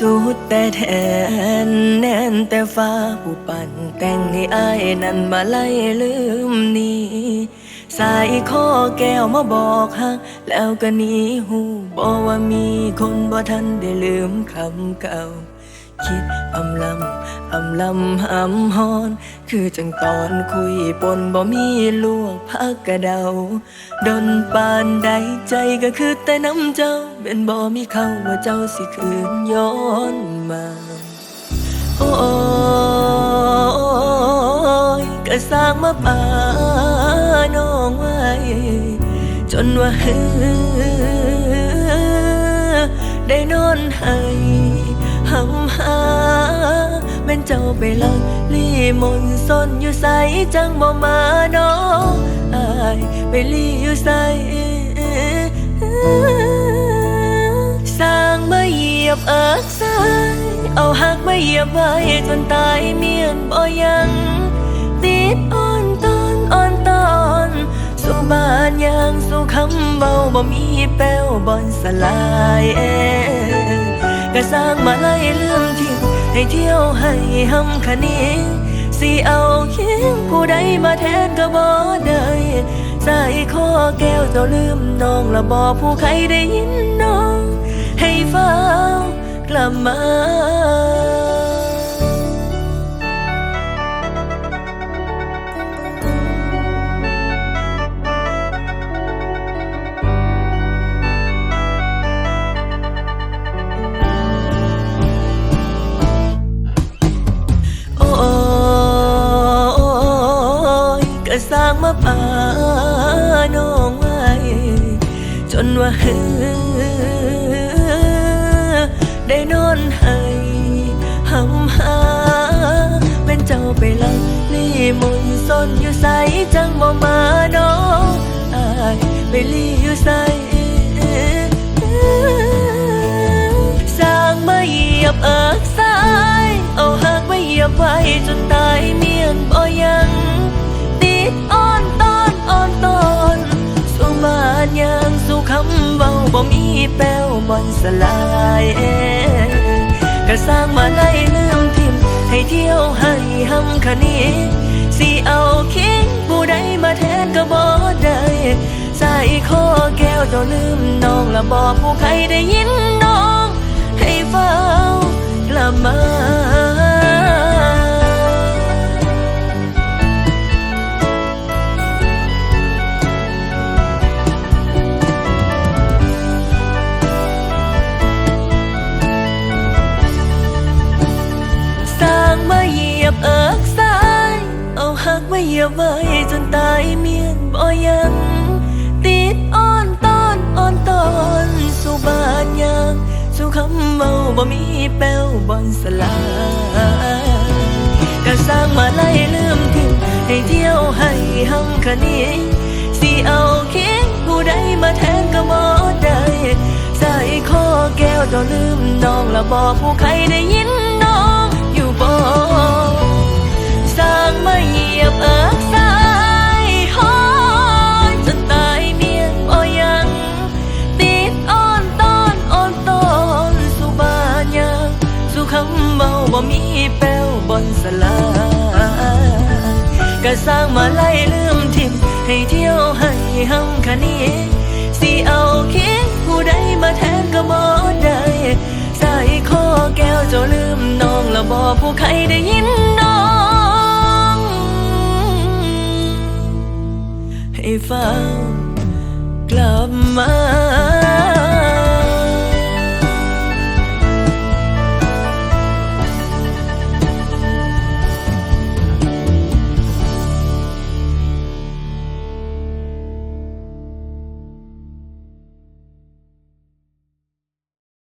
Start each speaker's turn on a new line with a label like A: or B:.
A: สุดแต่แทนแน่นแต่ฟ้าผู้ปั่นแต่งให้อายนั้นมาไล่ลืมนี้สายคอแก้วมาบอกฮักแล้วก็หนี้หูบอกว่ามีคนบ่ทันได้ลืมคำเก่า คิดอำลำอำลำหำฮอน คือจังตอนคุยปนบ่มีลวกพักกระเดา ดนปานใดใจก็คือแต่น้ำเจ้า เป็นบ่มีเขาว่าเจ้าสิคืนย้อนมา โอ้ยก็สร้างมาป่าน้องไว้ จนว่าเฮือได้นอนให้ แม่นเจ้าไปลักลีมนต์ซนอยู่ใสจังบ่มาน้องอายไปลีอยู่ใสสร้างมาเหยียบเอิกสายเอาหักมาเหยียบไว้จนตายเมียนบ่ยังติดอ่อนตอนอ่อนตอนสู่บ้านยังสู่คำเบาบ่มีแป้วบอนสลายเองก็สร้างมาไล่ลืมทิ้ง ให้เที่ยวให้หำคะนีสิเอาเคียงผู้ใดมาแทนก็บ่ได้ใส่ข้อแก้วเจ้าลืมน้องและบอกผู้ใครได้ยินน้อง ให้เฝ้ากลับมา ก็สร้างมาป่าน้องไว้ จนว่าเฮือได้นอนให้หำหาเป็นเจ้าไปลักลีมนต์ซนอยู่ใสจังบ่มาน้องอายไปลีอยู่ใสสร้างมาเหยียบเอิกสาย เอาหากมาเหยียบไว้จนตายเมียนบ่ ดอ่อนตอนอ่อนตอนสู่บ้านยังสู่คำเบาบ่มีแป้วบอนสลายเองก็สร้างมาไล่ลืมทิมให้เที่ยวให้หำคะนีสิเอาคิงผู้ใดมาแทนก็บ่ได้ใส่คอแก้วเจ้าลืมน้องและบอกผู้ใครได้ยินน้อง ให้เฝ้ากลับมา เหยียบไว้จนตายเมียนบ่ยัง ติดอ่อนตอนอ่อนตอนสู่บ้านยังสู่คำเมาบ่มีแป้วบอนสลายก็สร้างมาไล่ลืมทิ้งให้เที่ยวให้หำคนี้สิเอาเคิงผู้ใดมาแทนก็บ่ได้ใส่คอแก้วจ้าลืมน้องและบอกผู้ใครได้ยิน ลำเมาบ่มีแป้วบนสลาก็สร้างมาไล่ลืมทิมให้เที่ยวให้หำคะนีสิเอาคิดผู้ใดมาแทนก็บ่ได้ใส่คอแก้วจ้าลืมน้องละบอผู้ใครได้ยินน้องให้เฝ้ากลับมา